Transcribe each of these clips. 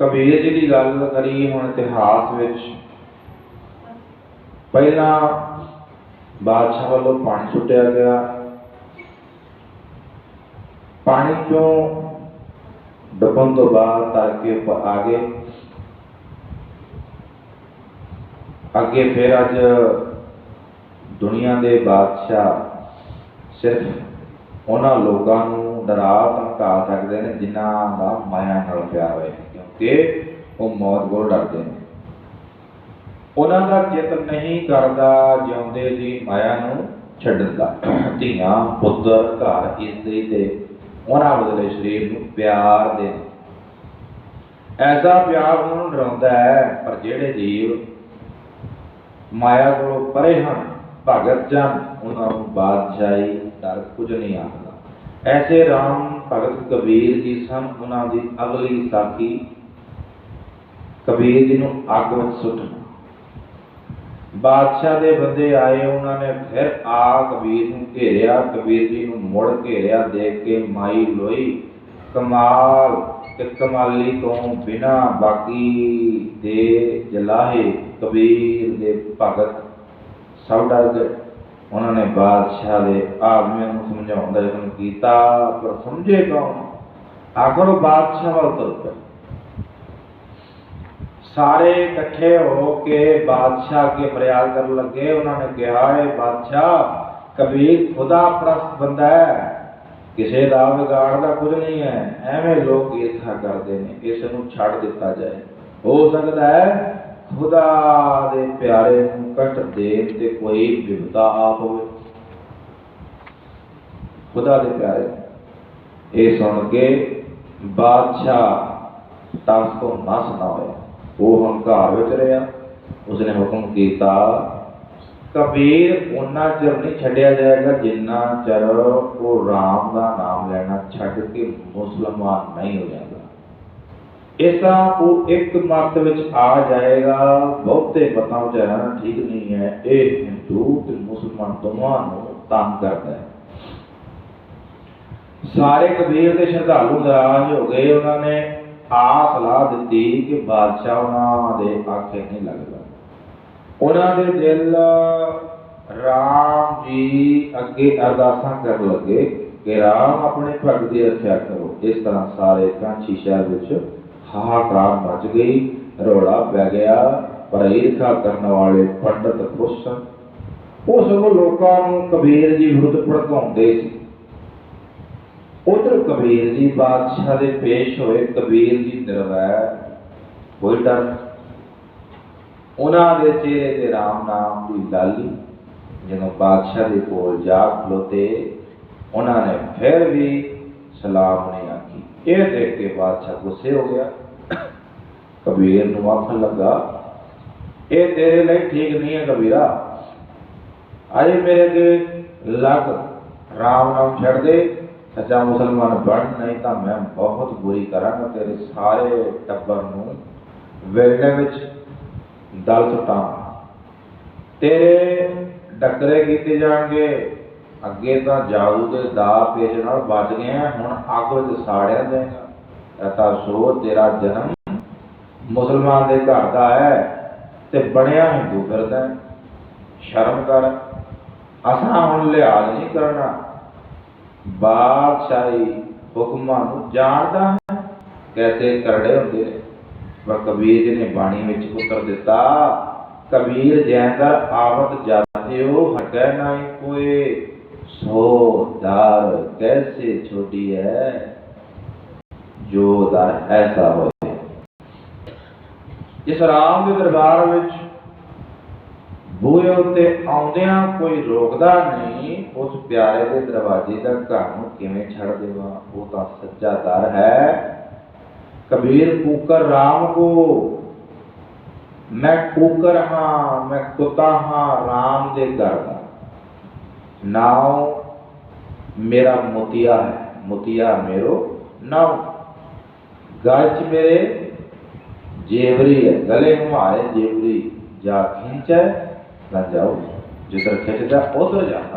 ਕਬੀਰ ਜੀ ਦੀ ਗੱਲ ਕਰੀਏ ਹੁਣ ਇਤਿਹਾਸ ਵਿੱਚ, ਪਹਿਲਾਂ ਬਾਦਸ਼ਾਹ ਵੱਲੋਂ ਪਾਣੀ ਸੁੱਟਿਆ ਗਿਆ। ਪਾਣੀ ਚੋਂ ਡੁੱਬਣ ਤੋਂ ਬਾਅਦ ਤੜਕੇ ਉੱਪਰ ਆ ਗਏ। ਅੱਗੇ ਫਿਰ ਅੱਜ ਦੁਨੀਆ ਦੇ ਬਾਦਸ਼ਾਹ ਸਿਰਫ ਉਹਨਾਂ ਲੋਕਾਂ ਨੂੰ ਡਰਾ ਧਮਕਾ ਸਕਦੇ ਨੇ ਜਿਨ੍ਹਾਂ ਦਾ ਮਾਇਆ ਨਾਲ ਪਿਆਰ ਹੋਏ ਕਿਉਂਕਿ ਉਹ ਮੌਤ ਕੋਲ ਡਰਦੇ ਨੇ। ਉਹਨਾਂ ਦਾ ਚਿੱਤ ਨਹੀਂ ਕਰਦਾ, ਜਿਉਂਦੇ ਦੀ ਮਾਇਆ ਨੂੰ ਛੱਡਣ ਦਾ ਧੀਆਂ, ਪੁੱਤਰ, ਘਰ ਇਸਤਰੀ ਤੇ ਉਹਨਾਂ ਬਦਲੇ ਸਰੀਰ ਨੂੰ ਪਿਆਰ ਦੇ ਐਸਾ ਪਿਆਰ ਉਹਨਾਂ ਨੂੰ ਡਰਾਉਂਦਾ ਹੈ, ਪਰ ਜਿਹੜੇ ਜੀਵ ਮਾਇਆ ਕੋਲੋਂ ਪਰੇ ਹਨ, ਭਗਤ ਜਨ ਉਹਨਾਂ ਨੂੰ ਬਾਦਸ਼ਾਹੀ ਡਰ ਕੁਝ ਨਹੀਂ ਆਖਦਾ। ਐਸੇ ਰਾਮ ਭਗਤ ਕਬੀਰ ਜੀ ਸਨ, ਉਹਨਾਂ ਦੀ ਅਗਲੀ ਸਾਖੀ ਕਬੀਰ ਜੀ ਨੂੰ ਅੱਗ ਵਿੱਚ ਸੁੱਟਣਾ ਬਾਦਸ਼ਾਹ ਦੇ ਬੰਦੇ ਆਏ, ਉਹਨਾਂ ਨੇ ਫਿਰ ਆ ਕਬੀਰ ਨੂੰ ਘੇਰਿਆ, ਕਬੀਰ ਜੀ ਨੂੰ ਮੁੜ ਘੇਰਿਆ, ਦੇਖ ਕੇ ਮਾਈ ਲੋਈ, ਕਮਾਲ ਤੇ ਕਮਾਲੀ ਤੋਂ ਬਿਨਾ ਬਾਕੀ ਦੇ ਜਲਾਹੇ ਕਬੀਰ ਦੇ ਭਗਤ ਸਭ ਡਰ ਗਏ। ਉਹਨਾਂ ਨੇ ਬਾਦਸ਼ਾਹ ਦੇ ਆਦਮੀਆਂ ਨੂੰ ਸਮਝਾਉਣ ਦਾ ਯਤਨ ਕੀਤਾ, ਪਰ ਸਮਝੇ ਕੌਣ? ਆਖਰ ਉਹ ਬਾਦਸ਼ਾਹ ਵੱਲ ਤੁਰ ਪਏ। ਸਾਰੇ ਇਕੱਠੇ ਹੋ ਕੇ ਬਾਦਸ਼ਾਹ ਅੱਗੇ ਫਰਿਆਦ ਕਰਨ ਲੱਗੇ, ਉਹਨਾਂ ਨੇ ਕਿਹਾ ਹੈ ਬਾਦਸ਼ਾਹ, ਕਬੀਰ ਖੁਦਾ ਪ੍ਰਸਤ ਬੰਦਾ ਹੈ। ਕਿਸੇ ਦਾ ਵਿਗਾੜ ਦਾ ਕੁਝ ਨਹੀਂ ਹੈ। ਐਵੇਂ ਲੋਕ ਈਰਖਾ ਕਰਦੇ ਨੇ, ਇਸ ਨੂੰ ਛੱਡ ਦਿੱਤਾ ਜਾਏ। ਹੋ ਸਕਦਾ ਹੈ ਖੁਦਾ ਦੇ ਪਿਆਰੇ ਨੂੰ ਕੱਟ ਦੇ ਤੇ ਕੋਈ ਵਿਪਤਾ ਆ ਹੋਵੇ। ਖੁਦਾ ਦੇ ਪਿਆਰੇ, ਇਹ ਸੁਣ ਕੇ ਬਾਦਸ਼ਾਹ ਤਸ ਤੋਂ ਨਸ ਨਾ ਹੋਇਆ ਉਹ ਹੰਕਾਰ ਵਿੱਚ ਰਿਹਾ। ਉਸਨੇ ਹੁਕਮ ਕੀਤਾ, ਕਬੀਰ ਉਹਨਾਂ ਚਿਰ ਨਹੀਂ ਛੱਡਿਆ ਜਾਏਗਾ ਜਿੰਨਾ ਚਿਰ ਉਹ ਰਾਮ ਦਾ ਨਾਮ ਲੈਣਾ ਛੱਡ ਕੇ ਮੁਸਲਮਾਨ ਨਹੀਂ ਹੋ ਜਾਂਦਾ। ਇਸ ਤਰ੍ਹਾਂ ਉਹ ਇੱਕ ਮਤ ਵਿੱਚ ਆ ਜਾਏਗਾ। ਬਹੁਤੇ ਮਤਾਂ ਵਿੱਚ ਠੀਕ ਨਹੀਂ ਹੈ। ਇਹ ਹਿੰਦੂ ਤੇ ਮੁਸਲਮਾਨ ਦੋਵਾਂ ਨੂੰ ਤੰਗ ਕਰਦਾ ਹੈ। ਸਾਰੇ ਕਬੀਰ ਦੇ ਸ਼ਰਧਾਲੂ ਨਾਰਾਜ਼ ਹੋ ਗਏ ਉਹਨਾਂ ਨੇ। ਆ ਸਲਾਹ ਦਿੱਤੀ ਕਿ ਬਾਦਸ਼ਾਹ ਉਹਨਾਂ ਦੇ ਆਖੇ ਨਹੀਂ ਲੱਗਦਾ। ਉਹਨਾਂ ਦੇ ਦਿਲ ਰਾਮ ਜੀ ਅੱਗੇ ਅਰਦਾਸਾਂ ਕਰਨ ਲੱਗੇ ਕਿ ਰਾਮ ਆਪਣੇ ਭਗਤ ਦੀ ਰੱਖਿਆ ਕਰੋ। ਇਸ ਤਰ੍ਹਾਂ ਸਾਰੇ ਕਾਂਚੀ ਸ਼ਹਿਰ ਵਿੱਚ ਹਾਹਾਕਾਰ ਮਚ ਗਈ, ਰੌਲਾ ਪੈ ਗਿਆ ਪਰ ਈਰਖਾ ਕਰਨ ਵਾਲੇ ਪੰਡਤ ਖੁਸ਼ ਸਨ। ਉਹ ਸਗੋਂ ਲੋਕਾਂ ਨੂੰ ਕਬੀਰ ਜੀ ਵਿਰੁੱਧ ਭੜਕਾਉਂਦੇ ਸੀ। ਉਧਰ ਕਬੀਰ ਜੀ ਬਾਦਸ਼ਾਹ ਦੇ ਪੇਸ਼ ਹੋਏ ਕਬੀਰ ਜੀ ਦਰਬਾਰ ਕੋਈ ਡਰ ਉਹਨਾਂ ਦੇ ਚਿਹਰੇ ਤੇ ਰਾਮ ਨਾਮ ਦੀ ਲਾਲੀ, ਜਦੋਂ ਬਾਦਸ਼ਾਹ ਦੇ ਕੋਲ ਜਾ ਖਲੋਤੇ, ਉਹਨਾਂ ਨੇ ਫਿਰ ਵੀ ਸਲਾਮ ਨਹੀਂ ਆਖੀ। ਇਹ ਦੇਖ ਕੇ ਬਾਦਸ਼ਾਹ ਗੁੱਸੇ ਹੋ ਗਿਆ। ਕਬੀਰ ਨੂੰ ਆਖਣ ਲੱਗਾ, ਇਹ ਤੇਰੇ ਲਈ ਠੀਕ ਨਹੀਂ ਹੈ ਕਬੀਰਾ। ਅਜੇ ਮੇਰੇ ਅੱਗੇ ਲੱਗ, ਰਾਮ ਨਾਮ ਛੱਡ ਦੇ। ਅੱਛਾ ਮੁਸਲਮਾਨ ਬਣ ਨਹੀਂ ਤਾਂ ਮੈਂ ਬਹੁਤ ਬੁਰੀ ਕਰਾਂਗਾ ਤੇਰੇ ਸਾਰੇ ਟੱਬਰ ਨੂੰ ਵੇਲਣੇ ਵਿੱਚ ਦਲ ਸੁਟਾਂ ਤੇਰੇ ਡੱਕਰੇ ਕੀਤੇ ਜਾਣਗੇ। ਅੱਗੇ ਤਾਂ ਜਾਊ ਦੇ ਦਾ ਪੇਜ ਨਾਲ ਵੱਜ ਗਏ ਆ, ਹੁਣ ਅੱਗ ਵਿੱਚ ਸਾੜਿਆ ਜਾਏਗਾ ਤਾਂ ਸੋ ਤੇਰਾ ਜਨਮ ਮੁਸਲਮਾਨ ਦੇ ਘਰ ਦਾ ਹੈ ਤੇ ਬਣਿਆ ਹਿੰਦੂ ਫਿਰਦਾ ਸ਼ਰਮ ਕਰ। ਅਸਾਂ ਹੁਣ ਲਿਹਾਜ਼ ਨਹੀਂ ਕਰਨਾ। ਬਾਦਸ਼ਾਹੀ ਹੁਕਮਾਂ ਨੂੰ ਜਾਣਦਾ ਹੈ। ਕੈਸੇ ਕਰੜੇ ਹੁੰਦੇ ਨੇ? ਪਰ ਕਬੀਰ ਜੀ ਨੇ ਬਾਣੀ ਵਿੱਚ ਉਤਰ ਦਿੱਤਾ, ਕਬੀਰ ਜੈਂਦਰ ਆਵਤ ਜਾਤਿਓ ਹਟੈ ਨਾਹੀ ਕੋਏ। ਸੋ ਦਰ ਕੈਸੇ ਛੋਟੀ ਹੈ ਜੋ ਦਰ ਐਸਾ ਹੋਏ। ਇਸ ਰਾਮ ਦੇ ਦਰਬਾਰ ਵਿੱਚ ਬੂਹੇ ਉੱਤੇ ਆਉਂਦਿਆਂ ਕੋਈ ਰੋਕਦਾ ਨਹੀਂ। ਉਸ ਪਿਆਰੇ ਦੇ ਦਰਵਾਜ਼ੇ ਦਾ ਘਰ ਨੂੰ ਕਿਵੇਂ ਛੱਡ ਦੇਵਾਂ ਉਹ ਤਾਂ ਸੱਚਾ ਦਰ ਹੈ ਕਬੀਰ ਕੂਕਰ ਰਾਮ ਕੋ ਮੈਂ ਕੂਕਰ ਹਾਂ ਮੈਂ ਕੁੱਤਾ ਹਾਂ ਰਾਮ ਦੇ ਘਰ ਦਾ ਨਾਉ ਮੇਰਾ ਮੋਤੀਆ ਹੈ ਮੋਤੀਆ ਮੇਰੋ ਨਾਉ ਗੱਜ ਮੇਰੇ ਜੇਵਰੀ ਹੈ ਗਲੇ ਹਮਾਰੇ ਜੇਵਰੀ ਜਾ ਖਿੰਚੈ ਨਾ ਜਾਓ ਜਿੱਧਰ ਖਿੱਚਦਾ ਉਧਰ ਜਾਣਾ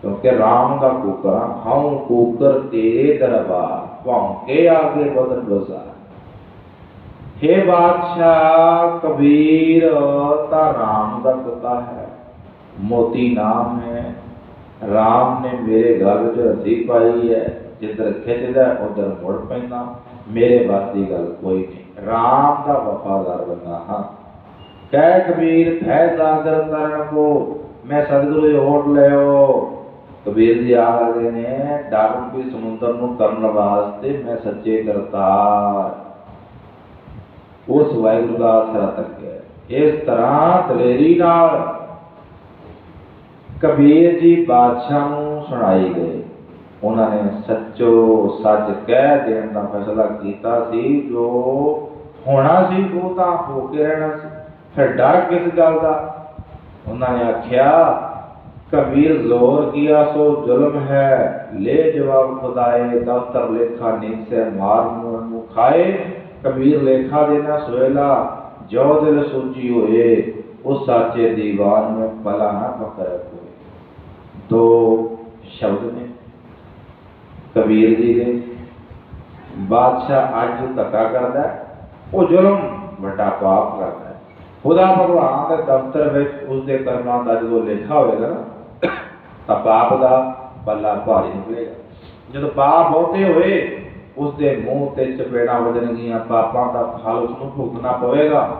क्योंकि राम का कुकर हम कुकर तेरे दरबार पौके आगे बदल बसा। हे बादशाह, कबीर, ता राम का पता है। मोती नाम है। राम ने मेरे गल च रसी पाई है, जिधर खिंचदा उधर मुड़ पा मेरे बस की गल कोई नहीं। राम का वफादार बंदा हाँ। कह कबीर फैजागर करण को, मैं सदगुरु होट लो ਕਬੀਰ ਜੀ ਆਖਦੇ ਨੇ, ਡਰ ਵੀ ਸਮੁੰਦਰ ਨੂੰ ਕਰਨ ਵਾਸਤੇ ਮੈਂ ਸੱਚੇ ਕਰਤਾਰ। ਉਸ ਵਾਹਿਗੁਰੂ ਦਾ ਆਸਰਾ ਤੱਕਿਆ। ਇਸ ਤਰ੍ਹਾਂ ਦਲੇਰੀ ਨਾਲ ਕਬੀਰ ਜੀ ਬਾਦਸ਼ਾਹ ਨੂੰ ਸੁਣਾਈ ਗਏ। ਉਹਨਾਂ ਨੇ ਸੱਚੋ ਸੱਚ ਕਹਿ ਦੇਣ ਦਾ ਫੈਸਲਾ ਕੀਤਾ ਸੀ, ਜੋ ਹੋਣਾ ਸੀ, ਉਹ ਤਾਂ ਹੋ ਕੇ ਰਹਿਣਾ ਸੀ। ਫਿਰ ਡਰ ਕਿਸ ਗੱਲ ਦਾ? ਉਹਨਾਂ ਨੇ ਆਖਿਆ ਕਬੀਰ ਜ਼ੋਰ ਕੀਆ ਸੋ ਜ਼ੁਲਮ ਹੈ ਲੈ ਜਵਾਬ ਖੁਦਾਏ ਦਫਤਰ ਲੇਖਾ ਨੀਂਦ ਸੇ ਮਾਰ ਨੂੰ ਖਾਏ ਕਬੀਰ ਲੇਖਾ ਦੇਣਾ ਸੋਇਲਾ ਜੋ ਦਿਲ ਸੋਚੀ ਹੋਏ ਉਸ ਸਾਚੇ ਦੀਵਾਨ में ਭਲਾ ਨਾ ਪਕੜ ਕੋਏ ਦੋ ਸ਼ਬਦ ਨੇ ਕਬੀਰ ਜੀ ਦੇ ਬਾਦਸ਼ਾਹ ਅੱਜ ਧੱਕਾ ਕਰਦਾ ਹੈ, ਉਹ ਜ਼ੁਲਮ ਵੱਡਾ ਪਾਪ ਕਰਦਾ ਹੈ ਖੁਦਾ ਭਗਵਾਨ ਦੇ ਦਫ਼ਤਰ ਵਿੱਚ ਉਸ ਦੇ ਕਰਮਾਂ ਦਾ ਜਦੋਂ ਲਿਖਾ ਹੋਵੇਗਾ ਨਾ ਤਾਂ ਪਾਪ ਦਾ ਬੱਲਾ ਭਾਰੀ ਨਿਕਲੇਗਾ। ਜਦੋਂ ਪਾਪ ਬਹੁਤੇ ਹੋਏ ਉਸ ਦੇ ਮੂੰਹ ਤੇ ਚਪੇੜਾਂ ਵੱਜਣਗੀਆਂ ਪਾਪਾਂ ਦਾ ਫਲ ਉਸ ਨੂੰ ਭੁਗਤਣਾ ਪਵੇਗਾ।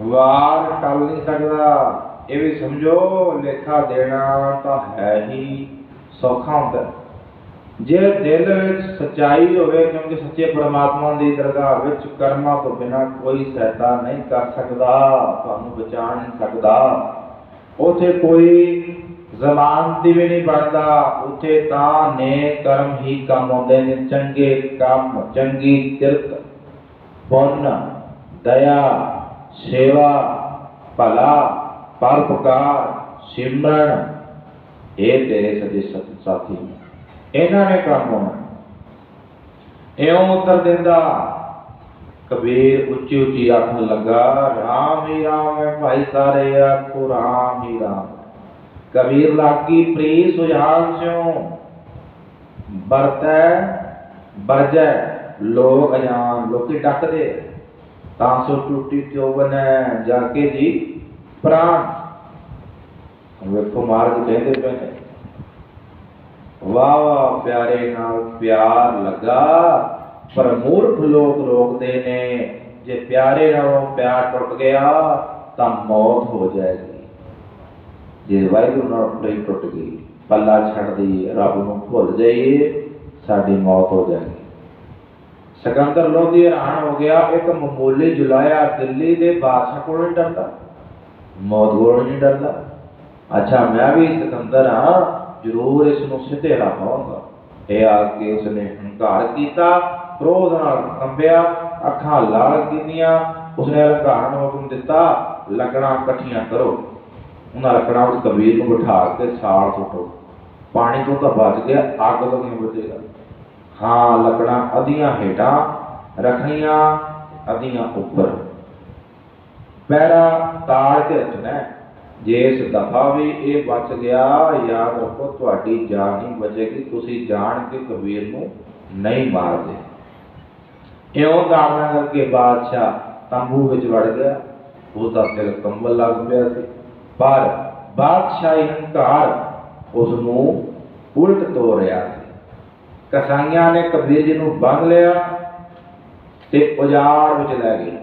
ਵਾਰ ਟਲ ਨਹੀਂ ਸਕਦਾ। ਇਹ ਵੀ ਸਮਝੋ, ਲੇਖਾ ਦੇਣਾ ਤਾਂ ਹੈ ਹੀ ਸੌਖਾ ਹੁੰਦਾ। ਜੇ ਦਿਲ ਵਿੱਚ ਸਚਾਈ ਹੋਵੇ, ਕਿਉਂਕਿ ਸੱਚੇ ਪਰਮਾਤਮਾ ਦੀ ਦਰਗਾਹ ਵਿੱਚ ਕਰਮਾਂ ਤੋਂ ਬਿਨਾ ਕੋਈ ਸਹਾਇਤਾ ਨਹੀਂ ਕਰ ਸਕਦਾ, ਤੁਹਾਨੂੰ ਬਚਾ ਨਹੀਂ ਸਕਦਾ। ਉਥੇ ਕੋਈ ਜ਼ਮਾਨਤੀ ਵੀ ਨਹੀਂ ਬਣਦਾ। ਉਥੇ ਤਾਂ ਨੇ ਕਰਮ ਹੀ ਕੰਮ ਆਉਂਦੇ ਨੇ। ਚੰਗੇ ਕੰਮ, ਚੰਗੀ ਕਿਰਤ ਪੁੰਨ, ਦਇਆ, ਸੇਵਾ, ਭਲਾ ਪਰਪਕਾਰ ਸਿਮਰਨ, ਇਹ ਤੇਰੇ ਸੱਜੇ ਸਾਥੀ ਇਹਨਾਂ ਨੇ ਕੰਮ ਹੋਣਾ ਇਉਂ ਉੱਤਰ ਦਿੰਦਾ ਕਬੀਰ ਉੱਚੀ ਉੱਚੀ ਆਖਣ ਲੱਗਾ, ਰਾਮ ਹੀ ਰਾਮ ਹੈ ਭਾਈ ਸਾਰੇ ਆਖੋ, ਰਾਮ ਹੀ ਰਾਮ ਕਬੀਰ ਲਾਗੀ ਪ੍ਰੀ ਸੁਝਾਨ ਸਿਉ, ਵਰਤੈ, ਵਰਜੈ, ਲੋਕ ਅਜਾਨ। ਲੋਕੀ ਡੱਕਦੇ ਤਾਂ ਸੋ ਟੁੱਟੀ ਕਿਉ ਬਨੈ ਜਾ ਕੇ ਜੀ ਪ੍ਰਾਣ। ਵੇਖੋ ਮਾਰਗ ਕਹਿੰਦੇ ਪਏ ਨੇ, ਵਾਹ ਵਾਹ, ਪਿਆਰੇ ਨਾਲ ਪਿਆਰ ਲੱਗਾ। ਪਰ ਮੂਰਖ ਲੋਕ ਰੋਕਦੇ ਨੇ, ਜੇ ਪਿਆਰੇ ਨਾਲੋਂ ਪਿਆਰ ਟੁੱਟ ਗਿਆ, ਤਾਂ ਮੌਤ ਹੋ ਜਾਏਗੀ। ਜੇ ਵਾਹਿਗੁਰੂ ਨਾਲ ਨਹੀਂ ਟੁੱਟ ਗਈ, ਪੱਲਾ ਛੱਡ ਦਈਏ, ਰੱਬ ਨੂੰ ਭੁੱਲ ਜਾਈਏ, ਸਾਡੀ ਮੌਤ ਹੋ ਜਾਏਗੀ। ਸਿਕੰਦਰ ਲੋਧੀ ਹੈਰਾਨ ਹੋ ਗਿਆ, ਇੱਕ ਮਾਮੂਲੀ ਜੁਲਾਇਆ ਦਿੱਲੀ ਦੇ ਬਾਦਸ਼ਾਹ ਕੋਲੋਂ ਨਹੀਂ ਡਰਦਾ, ਮੌਤ ਕੋਲੋਂ ਨਹੀਂ ਡਰਦਾ। ਅੱਛਾ, ਮੈਂ ਵੀ ਸਿਕੰਦਰ ਹਾਂ, ਜ਼ਰੂਰ ਇਸ ਨੂੰ ਸਿੱਧੇ ਰਾਹ ਪਾਉਂਗਾ। ਇਹ ਆ ਕੇ ਉਸਨੇ ਹੰਕਾਰ ਕੀਤਾ ਕ੍ਰੋਧ ਨਾਲ ਕੰਬਿਆ ਅੱਖਾਂ ਲਾਲ ਕੀਤੀਆਂ, ਉਸਨੇ ਹੰਕਾਰ ਨੂੰ ਹੁਕਮ ਦਿੱਤਾ, ਲੱਕੜਾਂ ਇਕੱਠੀਆਂ ਕਰੋ। ਉਹਨਾਂ ਲੱਕੜਾਂ ਉਸ ਕਬੀਰ ਨੂੰ ਬਿਠਾ ਕੇ ਸਾਲ ਸੁੱਟੋ। ਪਾਣੀ ਤੋਂ ਤਾਂ ਬਚ ਗਿਆ, ਅੱਗ ਤੋਂ ਕਿਵੇਂ ਬਚੇਗਾ। ਹਾਂ, ਲੱਕੜਾਂ ਅਧੀਆਂ ਹੇਠਾਂ ਰੱਖਣੀਆਂ, ਅਧੀਆਂ ਉੱਪਰ। ਪੈਰਾ ਤਾੜ ਕੇ ਰੱਖਣਾ ਹੈ। ਜੇ ਇਸ ਦਫਾ ਵੀ ਇਹ ਬਚ ਗਿਆ ਯਾਦ ਰੱਖੋ ਤੁਹਾਡੀ ਜਾਨ ਨਹੀਂ ਬਚੇਗੀ। ਤੁਸੀਂ ਜਾਣ ਕੇ ਕਬੀਰ ਨੂੰ ਨਹੀਂ ਮਾਰਦੇ। ਇਉਂ ਦਾਣਾ ਕਰਕੇ ਬਾਦਸ਼ਾਹ ਤੰਬੂ ਵਿੱਚ ਵੜ ਗਿਆ? ਉਹਦਾ ਦਿਲ ਕੰਬਲ ਲੱਗ ਪਿਆ ਸੀ। ਪਰ ਬਾਦਸ਼ਾਹੀ ਹੰਕਾਰ ਉਸ ਨੂੰ ਉਲਟ ਤੋ ਰਿਹਾ ਸੀ। ਕਸਾਈਆਂ ਨੇ ਕਬੀਰ ਜੀ ਨੂੰ ਬੰਨ ਲਿਆ ਤੇ ਉਜਾੜ ਵਿੱਚ ਲੈ ਗਏ।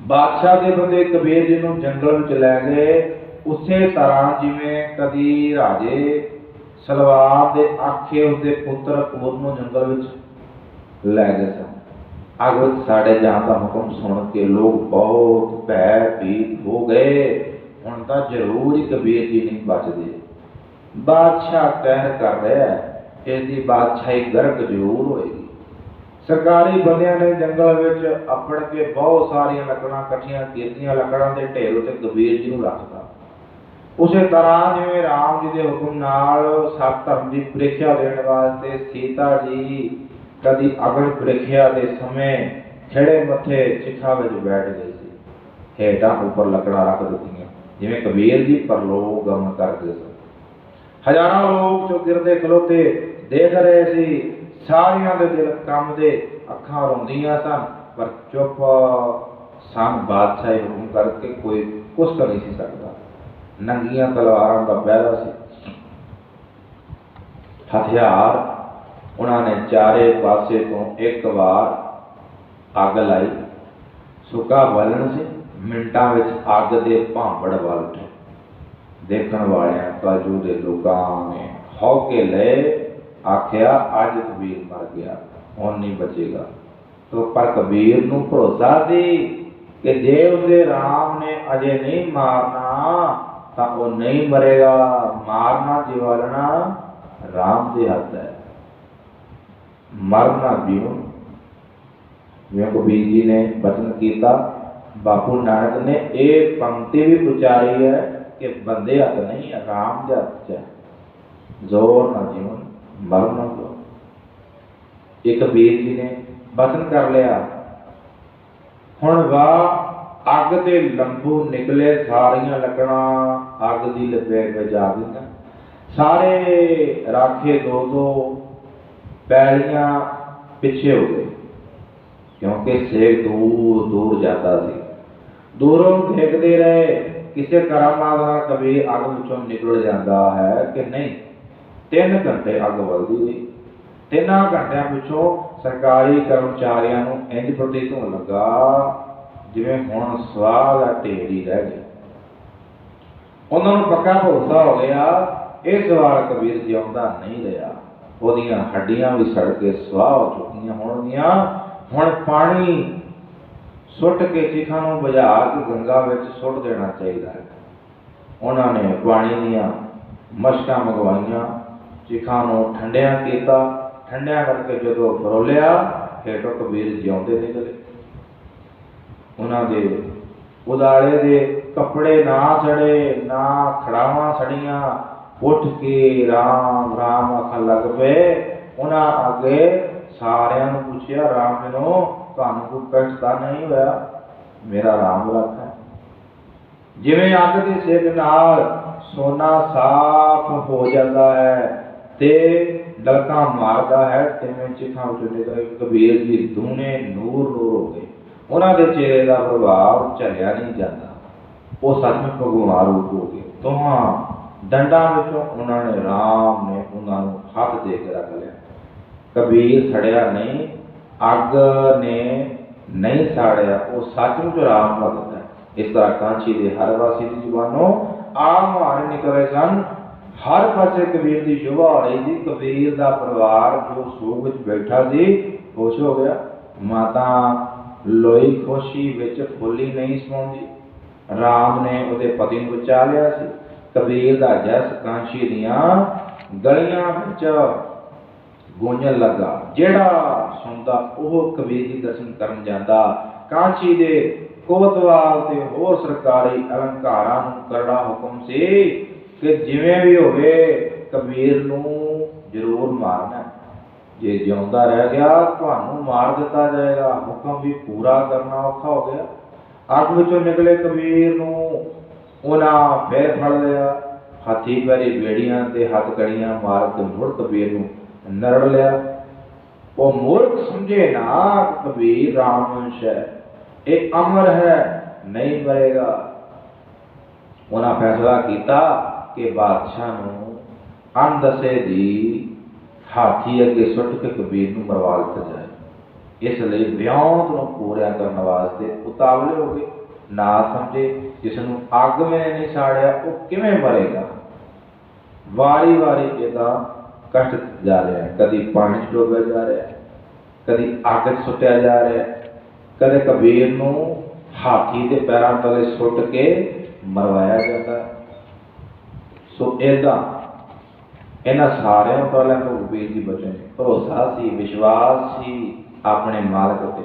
ਬਾਦਸ਼ਾਹ ਦੇ ਬੰਦੇ ਕਬੀਰ ਜੀ ਨੂੰ ਜੰਗਲ ਵਿੱਚ ਲੈ ਗਏ। ਉਸੇ ਤਰ੍ਹਾਂ ਜਿਵੇਂ ਕਦੀ ਰਾਜੇ ਸਲਵਾਰ ਦੇ ਆਖੇ ਉਸਦੇ ਪੁੱਤਰ ਕਪੂਰ ਨੂੰ ਜੰਗਲ ਵਿੱਚ ਲੈ ਗਏ ਸਨ ਅੱਗ ਸਾਡੇ ਸਾੜੇ ਜਾਣ ਦਾ ਹੁਕਮ ਸੁਣ ਕੇ ਲੋਕ ਬਹੁਤ ਭੈ ਭੀਤ ਹੋ ਗਏ। ਹੁਣ ਤਾਂ ਜ਼ਰੂਰ ਹੀ ਕਬੀਰ ਜੀ ਨਹੀਂ ਬਚਦੇ। ਬਾਦਸ਼ਾਹ ਕਹਿਰ ਕਰ ਰਿਹਾ ਹੈ ਇਸ ਦੀ ਬਾਦਸ਼ਾਹੀ ਗਰਕ ਜ਼ਰੂਰ ਹੋਏਗੀ। ਸਰਕਾਰੀ ਬੰਦਿਆਂ ਨੇ ਜੰਗਲ ਵਿੱਚ ਆਪੜ ਕੇ ਬਹੁਤ ਸਾਰੀਆਂ ਲੱਕੜਾਂ ਇਕੱਠੀਆਂ ਕੀਤੀਆਂ। ਲੱਕੜਾਂ ਦੇ ਢੇਰ ਉੱਤੇ ਕਬੀਰ ਜੀ ਨੂੰ ਰੱਖਤਾ। ਉਸੇ ਤਰ੍ਹਾਂ ਜਿਵੇਂ ਰਾਮ ਜੀ ਦੇ ਹੁਕਮ ਨਾਲ ਸਤ ਧਰਮ ਦੀ ਪ੍ਰੀਖਿਆ ਦੇਣ ਵਾਸਤੇ ਸੀਤਾ ਜੀ ਕਦੀ ਅਗਨ ਪ੍ਰੀਖਿਆ ਦੇ ਸਮੇਂ ਖੜੇ ਮੱਥੇ ਚਿਖਾ ਵਿੱਚ ਬੈਠ ਗਏ ਸੀ। ਹੇਠਾਂ ਉੱਪਰ ਲੱਕੜਾਂ ਰੱਖ ਦਿੱਤੀਆਂ, ਜਿਵੇਂ ਕਬੀਰ ਜੀ ਪਰਲੋਕ ਗਮਨ ਕਰਦੇ ਸਨ। ਹਜ਼ਾਰਾਂ ਲੋਕ ਚੌਗਿਰਦੇ ਖਲੋਤੇ ਦੇਖ ਰਹੇ ਸੀ, ਸਾਰਿਆਂ ਦੇ ਦਿਲ ਕੰਮਦੇ ਅੱਖਾਂ ਰੋਂਦੀਆਂ ਸਨ, ਪਰ ਚੁੱਪ ਸਨ ਬਾਦਸ਼ਾਹ ਇਹ ਹੁਕਮ ਕਰਕੇ ਕੋਈ ਕੁਛ ਕਰ ਨਹੀਂ ਸੀ ਸਕਦਾ। ਨੰਗੀਆਂ ਤਲਵਾਰਾਂ ਦਾ ਪਹਿਰਾ ਸੀ। ਹਥਿਆਰ ਉਹਨਾਂ ਨੇ ਚਾਰੇ ਪਾਸੇ ਤੋਂ ਇੱਕ ਵਾਰ ਅੱਗ ਲਾਈ। ਸੁੱਕਾ ਬਲਣ ਸੀ। ਮਿੰਟਾਂ ਵਿੱਚ ਅੱਗ ਦੇ ਭਾਂਬੜ ਵੱਲ ਦੇਖਣ ਵਾਲਿਆਂ, ਕਾਜੂ ਦੇ ਲੋਕਾਂ ਨੇ ਹੌਕੇ ਲਏ, ਆਖਿਆ, ਅੱਜ ਕਬੀਰ ਮਰ ਗਿਆ, ਹੁਣ ਨਹੀਂ ਬਚੇਗਾ। ਤੋ ਪਰ ਕਬੀਰ ਨੂੰ ਭਰੋਸਾ ਸੀ ਕਿ ਜੇ ਉਹਦੇ ਰਾਮ ਨੇ ਅਜੇ ਨਹੀਂ ਮਾਰਨਾ, ਤਾਂ ਉਹ ਨਹੀਂ ਮਰੇਗਾ। ਮਾਰਨਾ ਜਿਵਾਲਣਾ ਰਾਮ ਦੇ ਹੱਥ ਹੈ। ਮਰਨਾ ਜਿਉ। ਜਿਵੇਂ ਕਬੀਰ ਜੀ ਨੇ ਬਚਨ ਕੀਤਾ, ਬਾਪੂ ਨਾਨਕ ਨੇ ਇਹ ਪੰਕਤੀ ਵੀ ਉਚਾਰੀ ਹੈ ਕਿ ਬੰਦੇ ਹੱਥ ਨਹੀਂ, ਆਰਾਮ ਦੇ ਹੱਥ 'ਚ ਹੈ। ਜ਼ੋਰ ਨਾ ਜੀਵਨ ਮਰਨਾ ਦੋ ਇਹ ਕਬੀਰ ਜੀ ਨੇ ਬਚਨ ਕਰ ਲਿਆ, ਹੁਣ ਵਾ ਅੱਗ ਦੇ ਲੰਬੂ ਨਿਕਲੇ ਸਾਰੀਆਂ ਲੱਕੜਾਂ, ਅੱਗ ਦੀ ਲਪੇਟ ਵਿੱਚ ਆ ਗਈਆਂ। ਸਾਰੇ ਰਾਖੇ ਦੋ ਦੋ ਪੈਲੀਆਂ ਪਿੱਛੇ ਹੋ ਗਏ। ਕਿਉਂਕਿ ਸੇਕ ਦੂਰ ਦੂਰ ਜਾਂਦਾ ਸੀ। ਦੂਰੋਂ ਦੇਖਦੇ ਰਹੇ, ਕਿਸੇ ਕਰਾਮਾਤ ਦਾ ਕਬੀਰ ਅੱਗ ਵਿੱਚੋਂ ਨਿਕਲ ਜਾਂਦਾ ਹੈ ਕਿ ਨਹੀਂ? ਤਿੰਨ ਘੰਟੇ ਅੱਗ ਵੱਲਦੀ ਰਹੀ ਤਿੰਨਾਂ ਘੰਟਿਆਂ ਪਿੱਛੋਂ ਸਰਕਾਰੀ ਕਰਮਚਾਰੀਆਂ ਨੂੰ ਇੰਜ ਪ੍ਰਤੀਤ ਹੋਣ ਲੱਗਾ ਜਿਵੇਂ ਹੁਣ ਸਵਾਹ ਦਾ ਢੇਰ ਹੀ ਰਹਿ ਗਿਆ ਉਹਨਾਂ ਨੂੰ ਪੱਕਾ ਭਰੋਸਾ ਹੋ ਗਿਆ, ਇਹ ਸਵਾਲ ਕਬੀਰ ਜਿਉਂਦਾ ਨਹੀਂ ਰਿਹਾ। ਉਹਦੀਆਂ ਹੱਡੀਆਂ ਵੀ ਸੜ ਕੇ ਸਵਾਹ ਹੋ ਚੁੱਕੀਆਂ ਹੋਣਗੀਆਂ। ਹੁਣ ਪਾਣੀ ਸੁੱਟ ਕੇ ਚਿਖਾਂ ਨੂੰ ਬੁਝਾ ਕੇ ਗੰਗਾ ਵਿੱਚ ਸੁੱਟ ਦੇਣਾ ਚਾਹੀਦਾ ਹੈ। ਉਹਨਾਂ ਨੇ ਪਾਣੀ ਦੀਆਂ ਮਸ਼ਕਾਂ ਮੰਗਵਾਈਆਂ, ਚਿਖਾਂ ਨੂੰ ਠੰਡਿਆਂ ਕੀਤਾ। ਠੰਡਿਆਂ ਕਰਕੇ ਜਦੋਂ ਫਰੋਲਿਆ ਹੇਠੋਂ ਕਬੀਰ ਜਿਉਂਦੇ ਨਿਕਲੇ। ਉਹਨਾਂ ਦੇ ਉਦਾਲੇ ਦੇ ਕੱਪੜੇ ਨਾ ਸੜੇ, ਨਾ ਖੜਾਵਾਂ ਸੜੀਆਂ ਉੱਠ ਕੇ ਰਾਮ ਰਾਮ ਆਖਣ ਲੱਗ ਪਏ। ਉਹਨਾਂ ਅੱਗੇ ਸਾਰਿਆਂ ਨੂੰ ਪੁੱਛਿਆ, ਰਾਮ ਜੀ ਤੁਹਾਨੂੰ ਕੋਈ ਕਸ਼ਟ ਨਹੀਂ ਹੋਇਆ? ਮੇਰਾ ਰਾਮ ਰੱਖਾ ਜਿਵੇਂ ਅੱਗ ਦੇ ਸੇਕ ਨਾਲ ਸੋਨਾ ਸਾਫ਼ ਹੋ ਜਾਂਦਾ ਹੈ ਤੇ ਡਲਕਾ ਮਾਰਦਾ ਹੈ ਤਿਵੇਂ ਚਿਖਾਂ ਵਿੱਚ ਨਿਕਲੇ ਕਬੀਰ ਜੀ ਦੂਨੇ ਨੂਰ ਨੂਰ ਹੋ ਗਏ ਉਹਨਾਂ ਦੇ ਚਿਹਰੇ ਦਾ ਪ੍ਰਭਾਵ ਝਰਿਆ ਨਹੀਂ ਜਾਂਦਾ। ਉਹ ਸੱਚਮੁੱਚ ਭਗਵਾਨ ਰੂਪ ਹੋ ਗਏ। ਦੋਹਾਂ ਡੰਡਾਂ ਵਿੱਚੋਂ ਉਹਨਾਂ ਨੇ ਰਾਮ ਨੇ ਉਹਨਾਂ ਨੂੰ ਹੱਥ ਦੇ ਕੇ ਰੱਖ ਲਿਆ। ਕਬੀਰ ਸੜਿਆ ਨਹੀਂ, ਅੱਗ ਨੇ ਨਹੀਂ ਸਾੜਿਆ, ਉਹ ਸੱਚਮੁੱਚ ਰਾਮ ਭਗਤ ਹੈ। ਇਸ ਤਰ੍ਹਾਂ ਕਾਂਚੀ ਦੇ ਹਰ ਵਾਸੀ ਦੀ ਜ਼ੁਬਾਨੋਂ ਆਮ ਹਾਰੇ ਨਿਕਲੇ ਸਨ। ਹਰ ਪਾਸੇ ਕਬੀਰ ਦੀ ਸ਼ੋਭਾ ਹੋ ਰਹੀ ਸੀ। ਕਬੀਰ ਦਾ ਪਰਿਵਾਰ ਜੋ ਸੋਗ ਵਿੱਚ ਬੈਠਾ ਸੀ, ਖੁਸ਼ ਹੋ ਗਿਆ। ਮਾਤਾ ਲੋਈ ਖੁਸ਼ੀ ਵਿੱਚ ਫੁੱਲੀ ਨਹੀਂ ਸਮਾਉਂਦੀ ਰਾਮ ਨੇ ਉਹਦੇ ਪਤੀ ਨੂੰ ਬਚਾ ਲਿਆ ਸੀ। ਕਬੀਰ ਦਾ ਜਸ ਕਾਂਸ਼ੀ ਦੀਆਂ ਗਲੀਆਂ ਵਿੱਚ ਗੂੰਜਣ ਲੱਗਾ। ਜਿਹੜਾ ਸੁਣਦਾ, ਉਹ ਕਬੀਰ ਦੀ ਦਰਸ਼ਨ ਕਰਨ ਜਾਂਦਾ। ਕਾਂਚੀ ਦੇ ਕੋਤਵਾਲ ਤੇ ਹੋਰ ਸਰਕਾਰੀ ਅਲੰਕਾਰਾਂ ਨੂੰ ਕਰੜਾ ਹੁਕਮ ਸੀ ਕਿ ਜਿਵੇਂ ਵੀ ਹੋਵੇ, ਕਬੀਰ ਨੂੰ ਜ਼ਰੂਰ ਮਾਰਨਾ ਜੇ ਜਿਉਂਦਾ ਰਹਿ ਗਿਆ, ਤੁਹਾਨੂੰ ਮਾਰ ਦਿੱਤਾ ਜਾਏਗਾ। ਹੁਕਮ ਵੀ ਪੂਰਾ ਕਰਨਾ ਔਖਾ ਹੋ ਗਿਆ। ਅੱਗ ਵਿੱਚੋਂ ਨਿਕਲੇ ਕਬੀਰ ਨੂੰ ਉਹਨਾਂ ਫੇਰ ਫੜ ਲਿਆ। ਹਾਥੀ ਵਾਰੀ ਬੇੜੀਆਂ ਤੇ ਹੱਥ ਕੜੀਆਂ ਮਾਰ ਕੇ ਮੁੜ ਕਬੀਰ ਨੂੰ ਨਰੜ ਲਿਆ। ਉਹ ਮੂਰਖ ਸਮਝੇ ਨਾ ਕਬੀਰ ਰਾਮਵੰਸ਼ ਹੈ ਇਹ ਅਮਰ ਹੈ, ਨਹੀਂ ਮਰੇਗਾ। ਉਹਨਾਂ ਫੈਸਲਾ ਕੀਤਾ ਕਿ ਬਾਦਸ਼ਾਹ ਨੂੰ ਅੰਦਸੇ ਦੀ ਹਾਥੀ ਅੱਗੇ ਸੁੱਟ ਕੇ ਕਬੀਰ ਨੂੰ ਮਰਵਾ ਦਿੱਤਾ ਜਾਏ। ਇਸ ਲਈ ਵਿਉਂਤ ਨੂੰ ਪੂਰਾ ਕਰਨ ਵਾਸਤੇ ਉਤਾਵਲੇ ਹੋ ਗਏ। ਨਾ ਸਮਝੇ ਜਿਸ ਨੂੰ ਅੱਗ ਵਿੱਚ ਨਹੀਂ ਸਾੜਿਆ, ਉਹ ਕਿਵੇਂ ਮਰੇਗਾ? ਵਾਰੀ ਵਾਰੀ ਇਹਦਾ ਕਸ਼ਟ ਜਾ ਰਿਹਾ ਕਦੀ ਪਾਣੀ 'ਚ ਡੋਬਿਆ ਜਾ ਰਿਹਾ ਕਦੀ ਅੱਗ 'ਚ ਸੁੱਟਿਆ ਜਾ ਰਿਹਾ ਕਦੇ ਕਬੀਰ ਨੂੰ ਹਾਥੀ ਦੇ ਪੈਰਾਂ ਤਲੇ ਸੁੱਟ ਕੇ ਮਰਵਾਇਆ ਜਾਂਦਾ ਸੋ ਇਹਦਾ, ਇਹਨਾਂ ਸਾਰਿਆਂ ਪਹਿਲਾਂ ਤੋਂ ਕਬੀਰ ਜੀ ਬਚੇ ਭਰੋਸਾ ਸੀ, ਵਿਸ਼ਵਾਸ ਸੀ ਆਪਣੇ ਮਾਲਕ ਤੇ,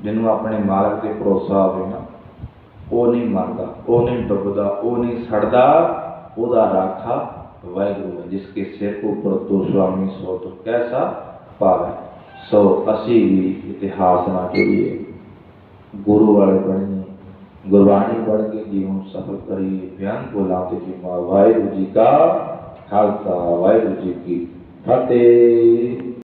ਜਿਹਨੂੰ ਆਪਣੇ ਮਾਲਕ ਤੇ ਭਰੋਸਾ ਹੋਵੇ ਨਾ। ਉਹ ਨਹੀਂ ਮਰਦਾ, ਉਹ ਨਹੀਂ ਡੁੱਬਦਾ, ਉਹ ਨਹੀਂ ਸੜਦਾ। ਉਹਦਾ ਰਾਖਾ ਵਾਹਿਗੁਰੂ ਹੈ, ਜਿਸ ਕੇ ਸਿਰ ਕੋ ਉੱਪਰ ਸੁਆਮੀ ਸੋ ਤੋ ਕੈਸਾ ਪਾਵੇ। ਸੋ ਅਸੀਂ ਵੀ ਇਤਿਹਾਸ ਨਾਲ ਜੁੜੀਏ। ਗੁਰੂ ਵਾਲੇ ਬਣੀਏ, ਗੁਰਬਾਣੀ ਪੜ੍ਹ ਕੇ ਜੀਵਨ ਸਫਲ ਕਰੀਏ। ਬਿਆਨ ਬੋਲਾਂ ਤੇ ਜੀ ਵਾਹਿਗੁਰੂ ਜੀ ਕਾ ਖਾਲਸਾ, ਵਾਹਿਗੁਰੂ ਜੀ ਕੀ ਫਤਿਹ।